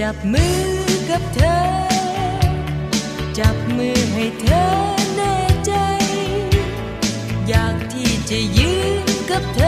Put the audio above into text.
จับมือกับเธอ จับมือให้เธอแน่ใจ อยากที่จะยืนกับเธอ